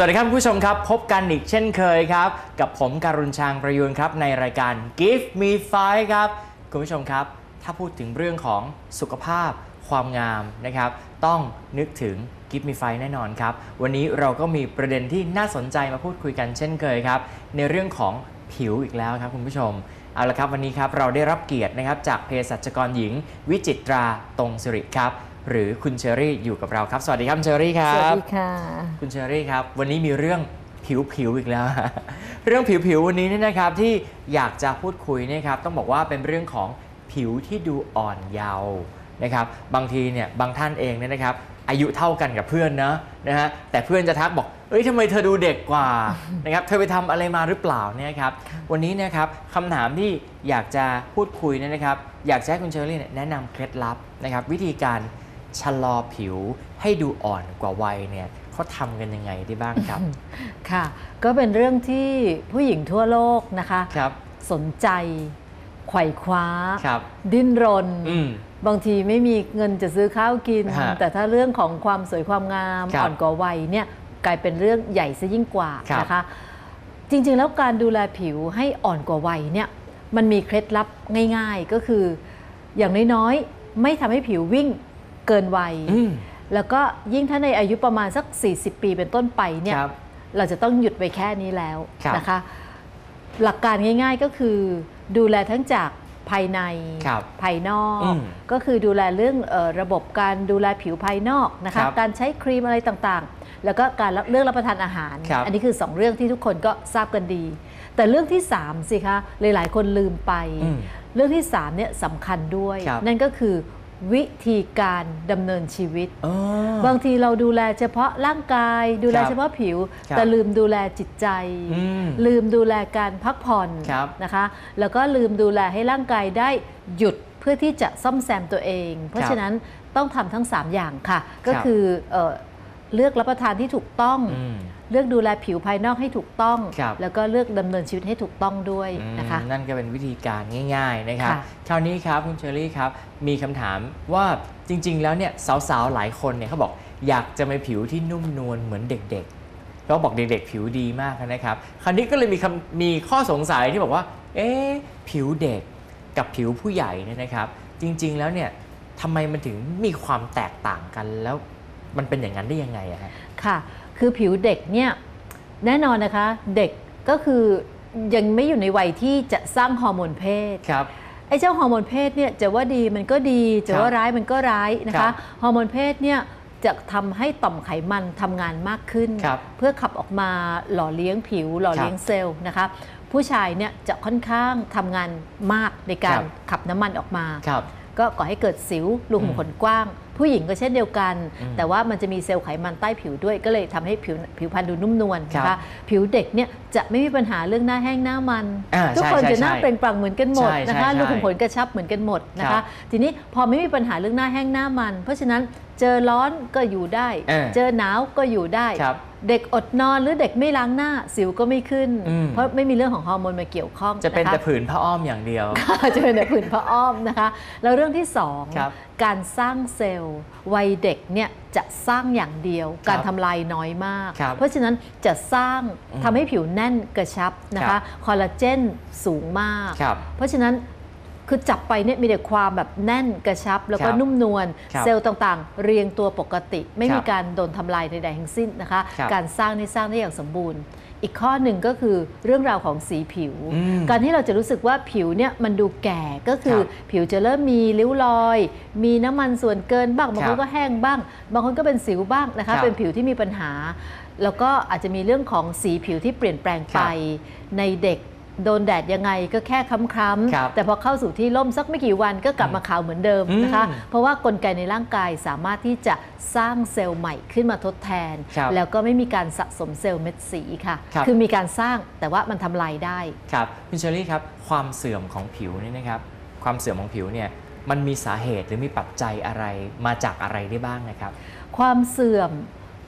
สวัสดีครับผู้ชมครับ พบกันอีกเช่นเคยครับ กับผมการุณชางประยูนครับในรายการ Give Me Five ครับ คุณผู้ชมครับ ถ้าพูดถึงเรื่องของสุขภาพ ความงามนะครับ ต้องนึกถึง Give Me Five แน่นอนครับ วันนี้เราก็มีประเด็นที่น่าสนใจมาพูดคุยกันเช่นเคยครับ ในเรื่องของผิวอีกแล้วครับคุณผู้ชมเอาละครับวันนี้ครับเราได้รับเกียรตินะครับจากเภสัชกรหญิง วิจิตราตรงสิริครับ หรือคุณเชอรี่อยู่กับเราครับ สวัสดีครับคุณเชอรี่ครัสวัสบดีค่ะ คุณเชอรี่ครับ วันนี้มีเรื่องผิวผิวๆอีกแล้ว เรื่องผิวผิวๆวันนี้เนี่ยนะครับที่อยากจะพูดคุยเนะครับต้องบอกว่าเป็นเรื่องของผิวที่ดูอ่อนเยาว์นะครับบางทีเนี่ยบางท่านเองเนี่ยนะครับ อายุเท่ากันกับเพื่อนนะนะฮะแต่เพื่อนจะทักบอกเอ้ยทำไมเธอดูเด็กกว่า นะครับเธอไปทำอะไรมาหรือเปล่าเนี่ยครับวันนี้นะครับคำถามที่อยากจะพูดคุยเนี่ยนะครับ อยากจะให้คุณเชอรี่เนี่ยแนะนำเคล็ดลับนะครับ วิธีการ ชะลอผิวให้ดูอ่อนกว่าวัยเนี่ยเขาทำกันยังไงได้บ้างครับ ค่ะ ก็เป็นเรื่องที่ผู้หญิงทั่วโลกนะคะครับสนใจไขว่คว้าครับดิ้นรนอืมบางทีไม่มีเงินจะซื้อข้าวกินฮะแต่ถ้าเรื่องของความสวยความงามครับอ่อนกว่าวัยเนี่ยกลายเป็นเรื่องใหญ่ซะยิ่งกว่าครับนะคะ จริง ๆ แล้วการดูแลผิวให้อ่อนกว่าวัยเนี่ยมันมีเคล็ดลับง่าย ๆ ก็คือ อย่างน้อยๆ ไม่ทำให้ผิววิ่ง เกินวัยอืมแล้วก็ยิ่งถ้าในอายุประมาณสัก 40 ปีเป็นต้นไปเนี่ยครับเราจะต้องหยุดไปแค่นี้แล้วครับนะคะ หลักการง่าย ๆก็คือดูแลทั้งจากภายในครับภายนอกอืมก็คือดูแลเรื่องเออระบบการดูแลผิวภายนอกนะครัคะบการใช้ครีมอะไรต่างๆ แล้วก็การรับเรื่องรับประทานอาหารครับอันนี้คือ 2 เรื่องที่ทุกคนก็ทราบกันดี แต่เรื่องที่ 3 สิคะหลายๆ คนลืมไปอืมเรื่องที่3เนี่ยสำคัญด้วยครับนั่นก็คือ วิธีการดำเนินชีวิตอ๋อบางทีเราดูแลเฉพาะร่างกาย ดูแลครับเฉพาะผิวครับแต่ลืมดูแลจิตใจอืมลืมดูแลการพักผ่อนครับนะคะ แล้วก็ลืมดูแลให้ร่างกายได้หยุดเพื่อที่จะซ่อมแซมตัวเอง เพราะฉะนั้นต้องทำทั้ง 3 อย่างค่ะ ก็คือเอ่อเลือกรับประทานที่ถูกต้องอืม เลือกดูแลผิวภายนอกให้ถูกต้องครับแล้วก็เลือกดำเนินชีวิตให้ถูกต้องด้วยนะคะอืมนั่นก็เป็นวิธีการง่าย ๆนะครับค่ะคราวนี้ครับคุณเชอรี่ครับมีคำถามว่าจริง ๆ แล้วเนี่ยสาวๆหลายคนเนี่ยเขาบอกอยากจะมีผิวที่นุ่มนวลเหมือนเด็กๆเขาบอกเด็กๆ ผิวดีมากนะครับ คราวนี้ก็เลยมีคำมีข้อสงสัยที่บอกว่า เอ๊ะผิวเด็กกับผิวผู้ใหญ่เนี่ยนะครับ จริง ๆ แล้วเนี่ยทำไมมันถึงมีความแตกต่างกันแล้วมันเป็นอย่างนั้นได้ยังไงอะฮะ ค่ะ คือผิวเด็กเนี่ยแน่นอนนะคะเด็กก็คือยังไม่อยู่ในวัยที่จะสร้างฮอร์โมนเพศครับไอ้เจ้าฮอร์โมนเพศเนี่ยจะว่าดีมันก็ดีจะว่าร้ายมันก็ร้ายนะครัคะบฮอร์โมนเพศเนี่ยจะทำให้ต่อมไขมันทำงานมากขึ้นครับเพื่อขับออกมาหล่อเลี้ยงผิว หล่อเลี้ยงเซลล์นะคะผู้ชายเนี่ยจะค่อนข้างทำงานมากในการครับขับน้ำมันออกมาครับ ก็ก่อให้เกิดสิวรูขุมขนกว้าง ผู้หญิงก็เช่นเดียวกันอืมแต่ว่ามันจะมีเซลล์ไขมันใต้ผิวด้วย ก็เลยทำให้ผิวผิวพรรณดูนุ่มนวลนะครัคะบผิวเด็กเนี่ยจะไม่มีปัญหาเรื่องหน้าแห้งหน้ามันอ่าทุกคนใช่จะหน้าใช่เปล่งปลั่งเหมือนกันหมดใช่นะคะใช่รูขุมขนกระชับเหมือนกันหมดนะครัคะบทีนี้พอไม่มีปัญหาเรื่องหน้าแห้งหน้ามัน เพราะฉะนั้น เจอร้อนก็อยู่ได้เออเจอหนาวก็อยู่ได้ครับเด็กอดนอนหรือเด็กไม่ล้างหน้าสิวก็ไม่ขึ้นอืมเพราะไม่มีเรื่องของฮอร์โมนมาเกี่ยวข้องจะเป็นคแต่ผืนผ้าอ้อมอย่างเดียว จะเป็นในผืนพระอ้อมนะคะ แล้วเรื่องที่สองครับการสร้างเซลล์วัยเด็กเนี่ยจะสร้างอย่างเดียวครับการทำลายน้อยมากครับเพราะฉะนั้นจะสร้างอืมทำให้ผิวแน่นกระชับนะครัคะบคอลลาเจนสูงมากครับเพราะฉะนั้น คือจับไปเนี่ยมีแต่ความแบบแน่นกระชับ แล้วก็ครับนุ่มนวลครับเซลล์ต่างๆ เรียงตัวปกติ ไม่ครัมีบการโดนทำลายใดๆทั้งสิ้นนะคะครับการสร้างนี่สร้างได้อย่างสมบูรณ์ อีกข้อหนึ่งก็คือเรื่องราวของสีผิวอืมการที่เราจะรู้สึกว่าผิวเนี่ยมันดูแก่ก็คือครับผิวจะเริ่มมีริ้วรอย มีน้ำมันส่วนเกินบ้างบางคครับนก็แห้งบ้าง บางคนก็เป็นสิวบ้างนะครัคะบเป็นผิวที่มีปัญหา แล้วก็อาจจะมีเรื่องของสีผิวที่เปลี่ยนแปลงไปในเด็ก โดนแดดยังไงก็แค่คล้ำครับๆแต่พอเข้าสู่ที่ร่มสักไม่กี่วันก็กลับมาขาวเหมือนเดิมนะคะอืมเพราะว่ากลไกในร่างกายสามารถที่จะสร้างเซลล์ใหม่ขึ้นมาทดแทนครับแล้วก็ไม่มีการสะสมเซลล์เม็ดสีค่ะครับอมีการสร้างแต่ว่ามันทำลายได้ครับคุณเชอรี่ครับความเสื่อมของผิวนี่นะครับ ความเสื่อมของผิวเนี่ยมันมีสาเหตุหรือมีปัจจัยอะไรมาจากอะไรได้บ้างนะครับ ความเสื่อม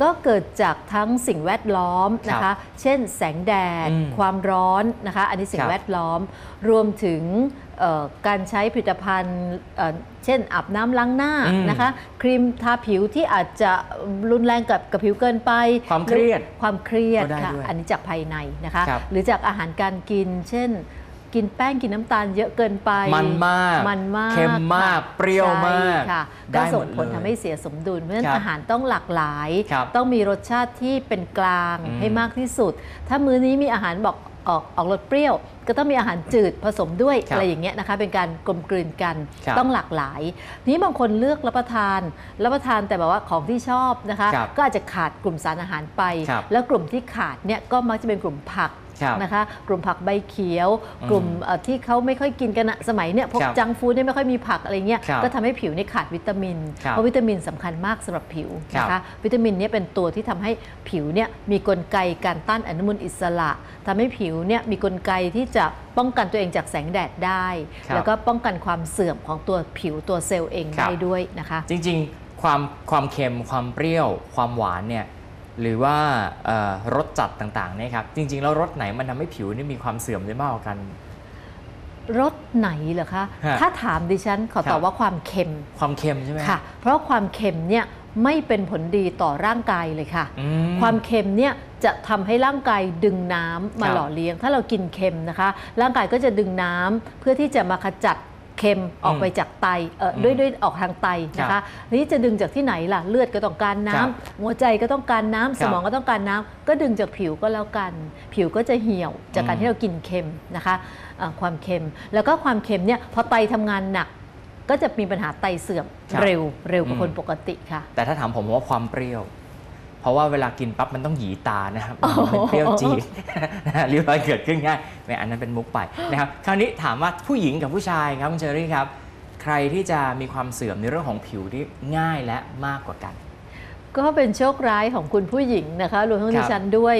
ก็เกิดจากทั้งสิ่งแวดล้อมนะคะ เช่นแสงแดดอืมความร้อนนะคะ อันนี้สิ่คงรับแวดล้อม รวมถึงเอ่อการใช้ผลิตภัณฑ์เอ่อเช่นอาบน้ำล้างหน้าอืมนะคะ ครีมทาผิวที่อาจจะรุนแรงกับกับผิวเกินไป ความเครียดหอความเครียดก็ได้ค่ะด้วยอันนี้จากภายในนะคะครับหรือจากอาหารการกิน เช่น กินแป้งกินน้ำตาลเยอะเกินไปมันมากมันมากเค็มมากค่ะเปรี้ยวมากใช่ค่ะได้ก็หมดส่งผลเลยทำให้เสียสมดุลเพราะฉะนั้นครับอาหารต้องหลากหลายครับต้องมีรสชาติที่เป็นกลางอืมให้มากที่สุด ถ้ามื้อนี้มีอาหารบอกออกออกรสเปรี้ยว ก็ต้องมีอาหารจืดผสมด้วยครับอะไรอย่างเงี้ยนะคะ เป็นการกลมกลืนกันครับต้องหลากหลาย นี้บางคนเลือกรับประทานรับประทานแต่แบบว่าของที่ชอบนะคะครับก็อาจจะขาดกลุ่มสารอาหารไปครับแล้วกลุ่มที่ขาดเนี่ยก็มักจะเป็นกลุ่มผักครับ นะคะกลุ่มผักใบเขียวอืมกลุ่มเอ่อที่เขาไม่ค่อยกินกันอะสมัยเนี่ยพวกครับจังฟู้ดเนี่ยไม่ค่อยมีผักอะไรเงี้ยครับก็ทำให้ผิวเนี่ยขาดวิตามินครับเพราะวิตามินสำคัญมากสำหรับผิวนะครัคะบวิตามินเนี่ยเป็นตัวที่ทำให้ผิวเนี่ยมีกลไกการต้านอนุมูลอิสระทำให้ผิวเนี่ยมีกลไกที่จะป้องกันตัวเองจากแสงแดดได้ครับแล้วก็ป้องกันความเสื่อมของตัวผิวตัวเซลล์เองครับได้ด้วยนะคะ จริงๆ ความความเค็มความเปรี้ยวความหวานเนี่ย หรือว่าเอ่อรสจัดต่างๆเนี่ยครับจริง ๆ แล้วรสไหนมันทำให้ผิวนี่มีความเสื่อมได้มากกว่ากันรสไหนเหรอคะฮะถ้าถามดิฉันขอครัตอบบว่าความเค็ม ความเค็มใช่ไหมค่ะ เพราะความเค็มเนี่ยไม่เป็นผลดีต่อร่างกายเลยค่ะอืมความเค็มเนี่ยจะทำให้ร่างกายดึงน้ำมาครับหล่อเลี้ยง ถ้าเรากินเค็มนะคะ ร่างกายก็จะดึงน้ำเพื่อที่จะมาขจัด เค็มออกไปจากไตเอ่ออมด้วยด้วยออกทางไตนะครัคะบนี่จะดึงจากที่ไหนล่ะเลือดก็ต้องการน้ำครับหัวใจก็ต้องการน้ำครัสบมองก็ต้องการน้ำก็ดึงจากผิวก็แล้วกัน ผิวก็จะเหี่ยวจากการอืมที่เรากินเค็มนะคะอ่าความเค็ม แล้วก็ความเค็มเนี่ยพอไตทำงานหนักก็จะมีปัญหาไตเสื่อมครับเร็วเร็วกว่าอืมคนปกติค่ะ แต่ถ้าถามผมผมว่าความเปรี้ยวเพราะว่าเวลากินปั๊บมันต้องหยีตานะครับโอ้โหมันเป็นเปรี้ยวจี๊ดนะฮะริ้วรอยเกิดขึ้นง่ายแหม่ อันนั้นเป็นมุกไปนะครับคราวนี้ถามว่าผู้หญิงกับผู้ชายครับคุณเชอรี่ครับ ใครที่จะมีความเสื่อมในเรื่องของผิวที่ง่ายและมากกว่ากัน ก็เป็นโชคร้ายของคุณผู้หญิงนะคะรวมทั้งครัดิบฉันด้วย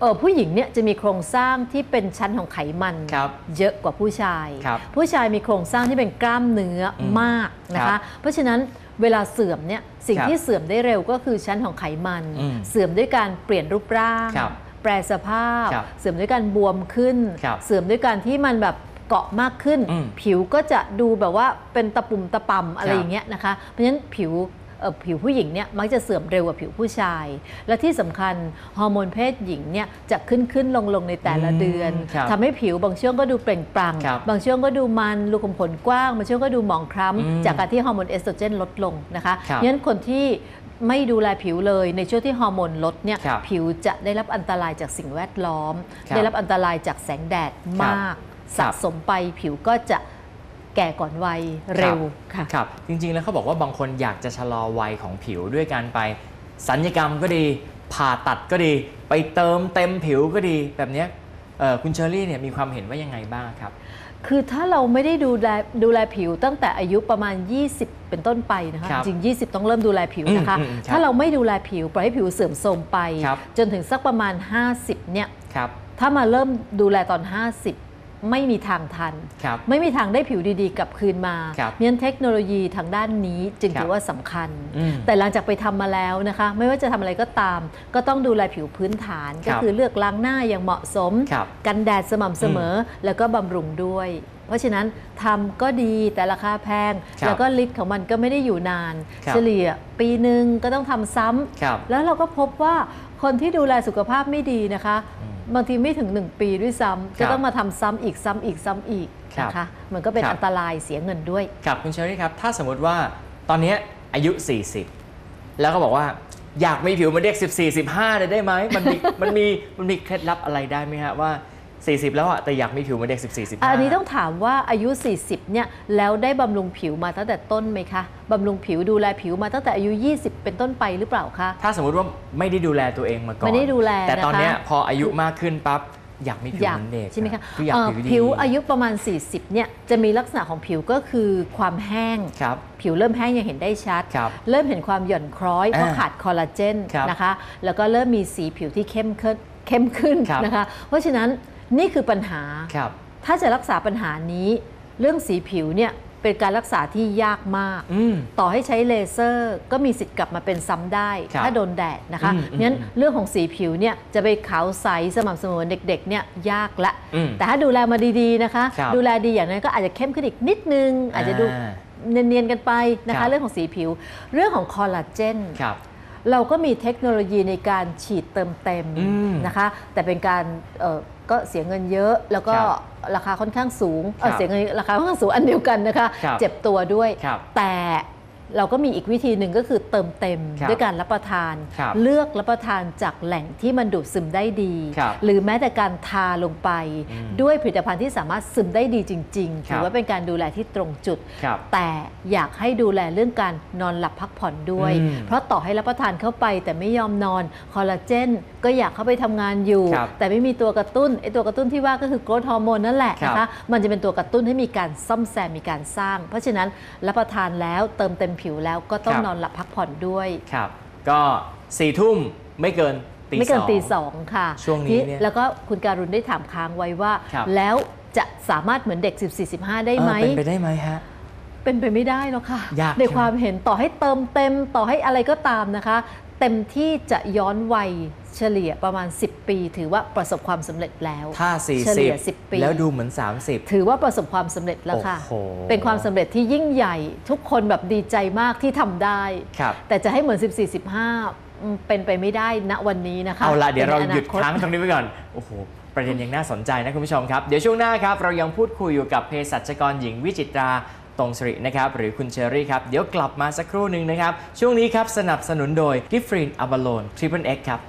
เออผู้หญิงเนี่ยจะมีโครงสร้างที่เป็นชั้นของไขมันครับเยอะกว่าผู้ชายครับผู้ชายมีโครงสร้างที่เป็นกล้ามเนื้ออมมากนะครัคะบเพราะฉะนั้นเวลาเสื่อมเนี่ยสิ่งครับที่เสื่อมได้เร็วก็คือชั้นของไขมันอืมเสื่อมด้วยการเปลี่ยนรูปร่างครับ แปรสภาพ ครับเสื่อมด้วยการบวมขึ้น ครับเสื่อมด้วยการที่มันแบบเกาะมากขึ้น อืมผิวก็จะดูแบบว่าเป็นตะปุ่มตะปำอะไรครับ อย่างเงี้ยนะคะเพราะฉะนั้นผิวเอ่อผิวผู้หญิงเนี่ยมักจะเสื่อมเร็วกว่าผิวผู้ชาย และที่สำคัญฮอร์โมนเพศหญิงเนี่ยจะขึ้นขึ้นลงลงในแต่ละอืมเดือนครับทำให้ผิวบางช่วงก็ดูเปล่งปลั่งครับบางช่วงก็ดูมันรูขุมขนกว้าง บางช่วงก็ดูหมองคล้อืมำจากการที่ฮอร์โมนเอสโตรเจนลดลงนะคะครับเพราะฉะนั้นคนที่ ไม่ดูแลผิวเลยในช่วงที่ฮอร์โมนลดเนี่ยครับผิวจะได้รับอันตรายจากสิ่งแวดล้อม ครับได้รับอันตรายจากแสงแดดมาก ครัสะบ สมไปผิวก็จะแก่ก่อนวัยเร็วค่ะ ครับ จริงๆ แล้วเขาบอกว่าบางคนอยากจะชะลอวัยของผิวด้วยการไปสัญญกรรมก็ดีผ่าตัดก็ดี ไปเติมเต็มผิวก็ดีแบบเนี้ยเอ่อคุณเชอรี่เนี่ยมีความเห็นว่ายังไงบ้างครับ คือถ้าเราไม่ได้ดูแลดูแลผิวตั้งแต่อายุประมาณ 20 เป็นต้นไปนะคะครับจริง 20 ต้องเริ่มดูแลผิวนะคะอืมอืมครับถ้าเราไม่ดูแลผิวปล่อยให้ผิวเสื่อมโทรมไปครับจนถึงสักประมาณ 50 เนี่ยครับถ้ามาเริ่มดูแลตอน 50 ไม่มีทางทันครับไม่มีทางได้ผิวดีๆกลับคืนมาครับเพราะฉะนั้นเทคโนโลยีทางด้านนี้จึงครับถือว่าสำคัญอืมแต่หลังจากไปทำมาแล้วนะคะ ไม่ว่าจะทำอะไรก็ตาม ก็ต้องดูแลผิวพื้นฐานคก็รับคือเลือกล้างหน้าอย่างเหมาะสมครับกันแดดสม่ำเสมอแล้วก็บำรุงด้วยเพราะฉะนั้นทำก็ดีแต่ราคาแพงครับแล้วก็ฤทธิ์ของมันก็ไม่ได้อยู่นานครับเฉลี่ยปีหนึ่งก็ต้องทำซ้ำครับแล้วเราก็พบว่าคนที่ดูแลสุขภาพไม่ดีนะคะอืม บางทีไม่ถึง 1 ปีด้วยซ้ำครัจะบต้องมาทำซ้ำอีกซ้ำอีกซ้ำอีกครับนะคะมันก็เป็นครับอันตรายเสียเงินด้วยครับคุณเชอรี่ครับ ถ้าสมมติว่าตอนเนี้ยอายุ 40 แล้วก็บอกว่าอยากมีผิวเหมาเด็ก14 15เลยได้ไหมมันมีมันมีมันมีเคล็ดลับอะไรได้ไหมฮะว่า 40 แล้วอะแต่อยากมีผิวเหมาเด็ก 14 15อันนี้ต้องถามว่าอายุ 40 เนี่ย แล้วได้บำรุงผิวมาตั้งแต่ต้นไหมคะ บำรุงผิวดูแลผิวมาตั้งแต่อายุ 20 เป็นต้นไปหรือเปล่าคะ ถ้าสมมติว่าไม่ได้ดูแลตัวเองมาก่อน ไม่ได้ดูแล แต่ตอนเนี้ยนะคะพออายุมากขึ้นปั๊บอยากมีผิวอยากเหมือนเด็กใช่ไหมคะคืออยากเอ่อผิวดีผิวอายุประมาณ 40 เนี่ยจะมีลักษณะของผิวก็คือความแห้งครับผิวเริ่มแห้งยังเห็นได้ชัดครับเริ่มเห็นความหย่อนคล้อยเพราะอ่าขาดคอลลาเจนครับนะคะ แล้วก็เริ่มมีสีผิวที่เข้มขึ้นเข้มขึ้นครับนะคะ เพราะฉะนั้น นี่คือปัญหาครับถ้าจะรักษาปัญหานี้ เรื่องสีผิวเนี่ยเป็นการรักษาที่ยากมากอืมต่อให้ใช้เลเซอร์ ก็มีสิทธิ์กลับมาเป็นซ้ำได้ครับถ้าโดนแดดนะคะอืมอืมงั้นเรื่องของสีผิวเนี่ยจะไปขาวใสสม่ำเสมอเด็กๆเนี่ยยากละอืมแต่ถ้าดูแลมาดีๆนะคะครับดูแลดีอย่างนั้นก็อาจจะเข้มขึ้นอีกนิดนึง อาจจะดูอ่าเนียนๆกันไปนะครัคะบเรื่องของสีผิว เรื่องของคอลลาเจนครับ เราก็มีเทคโนโลยีในการฉีดเติมเต็มอืมนะคะ แต่เป็นการเอ่อก็เสียเงินเยอะแล้วก็ครับราคาค่อนข้างสูงเอ่อครับเสียเงินราคาค่อนข้างสูงอันเดียวกันนะคะครับเจ็บตัวด้วยครับแต่ เราก็มีอีกวิธีหนึ่งก็คือเติมเต็มครับด้วยการรับประทานครับเลือกรับประทานจากแหล่งที่มันดูดซึมได้ดีครับหรือแม้แต่การทาลงไปอืมด้วยผลิตภัณฑ์ที่สามารถซึมได้ดีจริงๆครัถืบอว่าเป็นการดูแลที่ตรงจุดครับแต่อยากให้ดูแลเรื่องการนอนหลับพักผ่อนด้วยอืมเพราะต่อให้รับประทานเข้าไป แต่ไม่ยอมนอนคอลลาเจนก็อยากเข้าไปทำงานอยู่ครับแต่ไม่มีตัวกระตุ้นไอ้ตัวกระตุ้นที่ว่าก็คือโกรทฮอร์โมนนั่นแหละครับนะคะมันจะเป็นตัวกระตุ้นให้มีการซ่อมแซมมีการสร้าง เพราะฉะนั้นรับประทานแล้วเติมเต็มผิวแล้วก็ต้องครับ นอนหลับพักผ่อนด้วย ครับ ก็สี่ทุ่มไม่เกินตีไม่เกินสองตีสองค่ะช่วงนี้เนี่ยแล้วก็คุณการุณได้ถามค้างไว้ว่า ครับ แล้วจะสามารถเหมือนเด็ก 14-15 ได้ไหม เออเป็นไปได้ไหมฮะ เป็นไปไม่ได้แล้วค่ะ ยากในใช่ไหมความเห็นต่อให้เติมเต็มต่อให้อะไรก็ตามนะคะ เต็มที่จะย้อนวัยเฉลี่ยประมาณ 10 ปี ถือว่าประสบความสำเร็จแล้ว ถ้าเฉลี่ย40 10 ปี แล้วดูเหมือน 30 ถือว่าประสบความสำเร็จแล้วค่ะโอ้โหเป็นความสำเร็จที่ยิ่งใหญ่ ทุกคนแบบดีใจมากที่ทำได้ครับแต่จะให้เหมือน 14 15อืมเป็นไปไม่ได้ณวันนี้นะคะ เอาละเดี๋ยวเราป็นหยุดอนาคตค้างตรงนี้ไปก่อน โอ้โห ประเด็นยังน่าสนใจนะคุณผู้ชมครับ เดี๋ยวช่วงหน้าครับ เรายังพูดคุยอยู่กับเภสัชกรหญิงวิจิตรา ตรงสิรินะครับหรือคุณเชอรี่ครับ เดี๋ยวกลับมาสักครู่หนึ่งนะครับ ช่วงนี้ครับสนับสนุนโดยกิฟฟรีนอะบาโลนทริปเปิลเอ็กครับ